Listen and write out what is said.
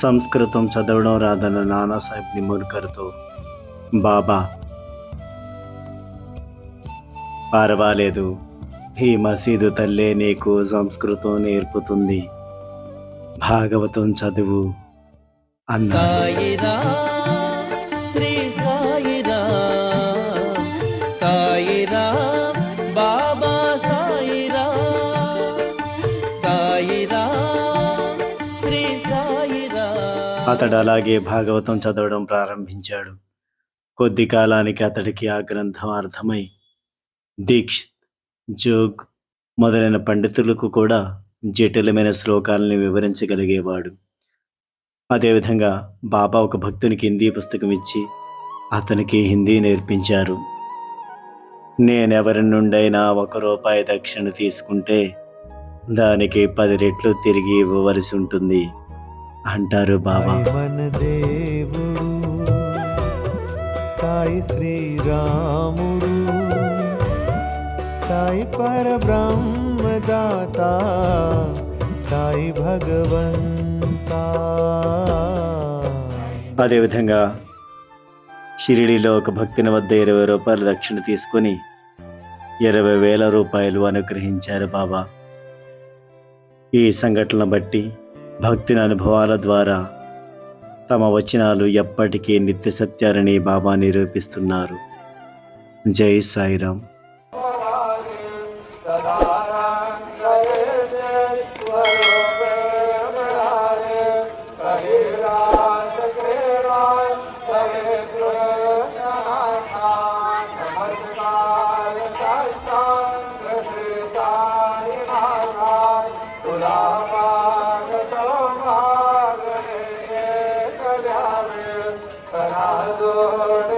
సంస్కృతం చదవడం రాదన్న నానాసాహెబ్ నిమోల్కర్తో బాబా పర్వాలేదు ఈ మసీదు తల్లే నీకు సంస్కృతం నేర్పుతుంది భాగవతం చదువు అన్నా అతడు అలాగే భాగవతం చదవడం ప్రారంభించాడు. కొద్ది కాలానికి అతడికి ఆ గ్రంథం అర్థమై దీక్షిత్ జోగ్ మొదలైన పండితులకు కూడా జటిలమైన శ్లోకాలని వివరించగలిగేవాడు. అదేవిధంగా బాబా ఒక భక్తునికి హిందీ పుస్తకం ఇచ్చి అతనికి హిందీ నేర్పించారు. నేనెవరి నుండైనా ఒక రూపాయి దక్షిణ తీసుకుంటే దానికి పది రెట్లు తిరిగి ఇవ్వవలసి ఉంటుంది. అంటారు బాబా. సాయి మన దేవుడు సాయి శ్రీరాముడు సాయి పరబ్రహ్మదాత సాయి భగవంతా. అదేవిధంగా షిరిడిలో ఒక భక్తుని వద్ద ఇరవై రూపాయలు దక్షిణ తీసుకొని ఇరవై వేల రూపాయలు అనుగ్రహించారు బాబా. ఈ సంఘటన బట్టి భక్తిని అనుభవాల ద్వారా తమ వచనాలు ఎప్పటికీ నిత్య సత్యాలని బాబా నిరూపిస్తున్నారు. జై సాయిరాం बना दो